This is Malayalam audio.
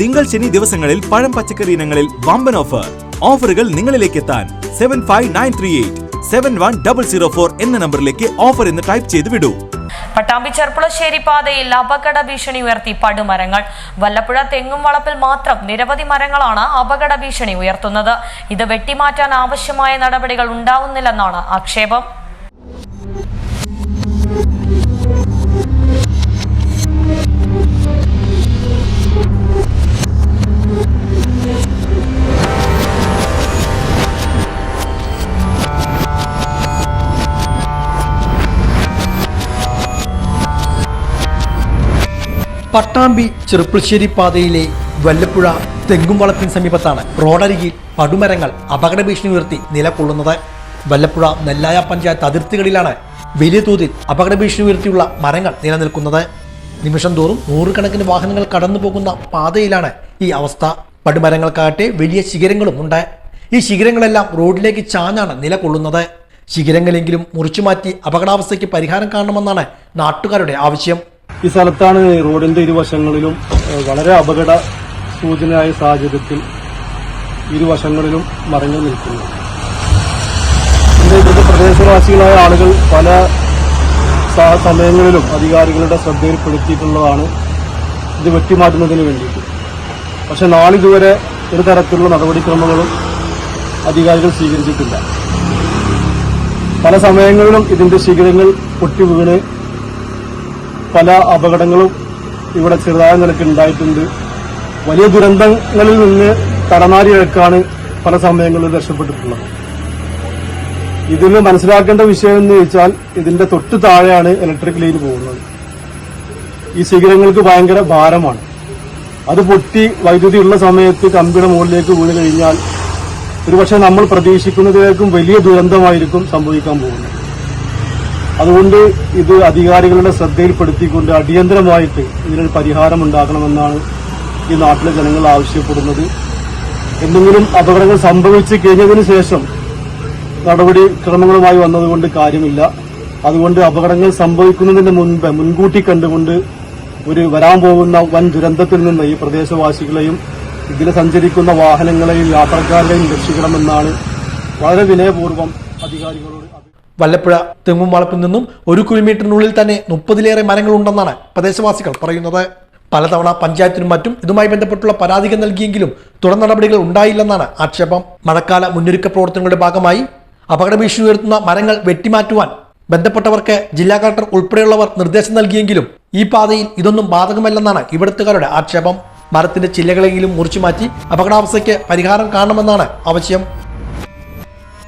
തിങ്കൾ ശനി ദിവസങ്ങളിൽ പഴം പച്ചക്കറി ഇനങ്ങളിൽ വമ്പൻ ഓഫർ ഓഫറുകൾ നിങ്ങളിലേക്ക് എത്താൻ seven five nine three eight seven one double zero four എന്ന നമ്പറിലേക്ക് ഓഫർ എന്ന് ടൈപ്പ് ചെയ്ത് വിടൂ. പട്ടാമ്പി ചെർപ്പുളശ്ശേരി പാതയിൽ അപകട ഭീഷണി ഉയർത്തി പടുമരങ്ങൾ. വല്ലപ്പുഴ തെങ്ങും വളപ്പിൽ മാത്രം നിരവധി മരങ്ങളാണ് അപകട ഭീഷണി ഉയർത്തുന്നത്. ഇത് വെട്ടിമാറ്റാൻ ആവശ്യമായ നടപടികൾ ഉണ്ടാവുന്നില്ലെന്നാണ് ആക്ഷേപം. പട്ടാമ്പി ചെറുപ്പുളശ്ശേരി പാതയിലെ വല്ലപ്പുഴ തെങ്ങും തെങ്ങുംവളപ്പിന് സമീപത്താണ് റോഡരികിൽ പടുമരങ്ങൾ അപകട ഭീഷണി ഉയർത്തി നിലകൊള്ളുന്നത്. വല്ലപ്പുഴ നെല്ലായ പഞ്ചായത്ത് അതിർത്തികളിലാണ് വലിയ തോതിൽ അപകട ഭീഷണി ഉയർത്തിയുള്ള മരങ്ങൾ നിലനിൽക്കുന്നത്. നിമിഷം തോറും നൂറുകണക്കിന് വാഹനങ്ങൾ കടന്നു പോകുന്ന പാതയിലാണ് ഈ അവസ്ഥ. പടുമരങ്ങൾക്കാകട്ടെ വലിയ ശിഖരങ്ങളും ഉണ്ട്. ഈ ശിഖരങ്ങളെല്ലാം റോഡിലേക്ക് ചാഞ്ഞാണ് നിലകൊള്ളുന്നത്. ശിഖരങ്ങളെങ്കിലും മുറിച്ചു മാറ്റി അപകടാവസ്ഥയ്ക്ക് പരിഹാരം കാണണമെന്നാണ് നാട്ടുകാരുടെ ആവശ്യം. ഈ സ്ഥലത്താണ് റോഡിന്റെ ഇരുവശങ്ങളിലും വളരെ അപകട സൂചനയായ സാഹചര്യത്തിൽ ഇരുവശങ്ങളിലും മരങ്ങൾ നിൽക്കുന്നത് ഇവിടുത്തെ പ്രദേശവാസികളായ ആളുകൾ പല സമയങ്ങളിലും അധികാരികളുടെ ശ്രദ്ധയിൽപ്പെടുത്തിയിട്ടുള്ളതാണ് ഇത് വെട്ടിമാറ്റുന്നതിന് വേണ്ടിയിട്ട്. പക്ഷെ നാളിതുവരെ ഒരു തരത്തിലുള്ള നടപടിക്രമങ്ങളും അധികാരികൾ സ്വീകരിച്ചിട്ടില്ല. പല സമയങ്ങളിലും ഇതിന്റെ ശിഖരങ്ങൾ പൊട്ടി വീണ് പല അപകടങ്ങളും ഇവിടെ ചെറുതായ നിലയ്ക്ക് ഉണ്ടായിട്ടുണ്ട്. വലിയ ദുരന്തങ്ങളിൽ നിന്ന് തടനാരിഴക്കാണ് പല സമയങ്ങളിൽ രക്ഷപ്പെട്ടിട്ടുള്ളത്. ഇതിൽ മനസ്സിലാക്കേണ്ട വിഷയം എന്ന് ചോദിച്ചാൽ ഇതിന്റെ തൊട്ട് താഴെയാണ് ഇലക്ട്രിക് ലൈൻ പോകുന്നത്. ഈ ശിഖരങ്ങൾക്ക് ഭയങ്കര ഭാരമാണ്. അത് പൊട്ടി വൈദ്യുതി ഉള്ള സമയത്ത് കമ്പിയുടെ മുകളിലേക്ക് വീണ് കഴിഞ്ഞാൽ ഒരുപക്ഷെ നമ്മൾ പ്രതീക്ഷിക്കുന്നതിലേക്കും വലിയ ദുരന്തമായിരിക്കും സംഭവിക്കാൻ പോകുന്നത്. അതുകൊണ്ട് ഇത് അധികാരികളുടെ ശ്രദ്ധയിൽപ്പെടുത്തിക്കൊണ്ട് അടിയന്തരമായിട്ട് ഇതിനൊരു പരിഹാരം ഉണ്ടാക്കണമെന്നാണ് ഈ നാട്ടിലെ ജനങ്ങൾ ആവശ്യപ്പെടുന്നത് എന്തെങ്കിലും അപകടങ്ങൾ സംഭവിച്ചു കഴിഞ്ഞതിന് ശേഷം നടപടി ക്രമങ്ങളുമായി വന്നതുകൊണ്ട് കാര്യമില്ല അതുകൊണ്ട് അപകടങ്ങൾ സംഭവിക്കുന്നതിന് മുൻപ് മുൻകൂട്ടി കണ്ടുകൊണ്ട് ഒരു വരാൻ പോകുന്ന വൻ ദുരന്തത്തിൽ നിന്ന് ഈ പ്രദേശവാസികളെയും ഇതിൽ സഞ്ചരിക്കുന്ന വാഹനങ്ങളെയും യാത്രക്കാരെയും രക്ഷിക്കണമെന്നാണ് വളരെ വിനയപൂർവം അധികാരികളോട്. വല്ലപ്പുഴ തെങ്ങും വളപ്പിൽ നിന്നും ഒരു കിലോമീറ്ററിനുള്ളിൽ തന്നെ മുപ്പതിലേറെ മരങ്ങളുണ്ടെന്നാണ് പ്രദേശവാസികൾ പറയുന്നത്. പലതവണ പഞ്ചായത്തിനും മറ്റും ഇതുമായി ബന്ധപ്പെട്ടുള്ള പരാതികൾ നൽകിയെങ്കിലും തുടർ നടപടികൾ ഉണ്ടായില്ലെന്നാണ് ആക്ഷേപം. മഴക്കാല മുന്നൊരുക്ക പ്രവർത്തനങ്ങളുടെ ഭാഗമായി അപകട ഭീഷണി ഉയർത്തുന്ന മരങ്ങൾ വെട്ടിമാറ്റുവാൻ ബന്ധപ്പെട്ടവർക്ക് ജില്ലാ കളക്ടർ ഉൾപ്പെടെയുള്ളവർ നിർദ്ദേശം നൽകിയെങ്കിലും ഈ പാതയിൽ ഇതൊന്നും ബാധകമല്ലെന്നാണ് ഇവിടുത്തുകാരുടെ ആക്ഷേപം. മരത്തിന്റെ ചില്ലകളെങ്കിലും മുറിച്ചു മാറ്റി അപകടാവസ്ഥയ്ക്ക് പരിഹാരം കാണണമെന്നാണ് ആവശ്യം.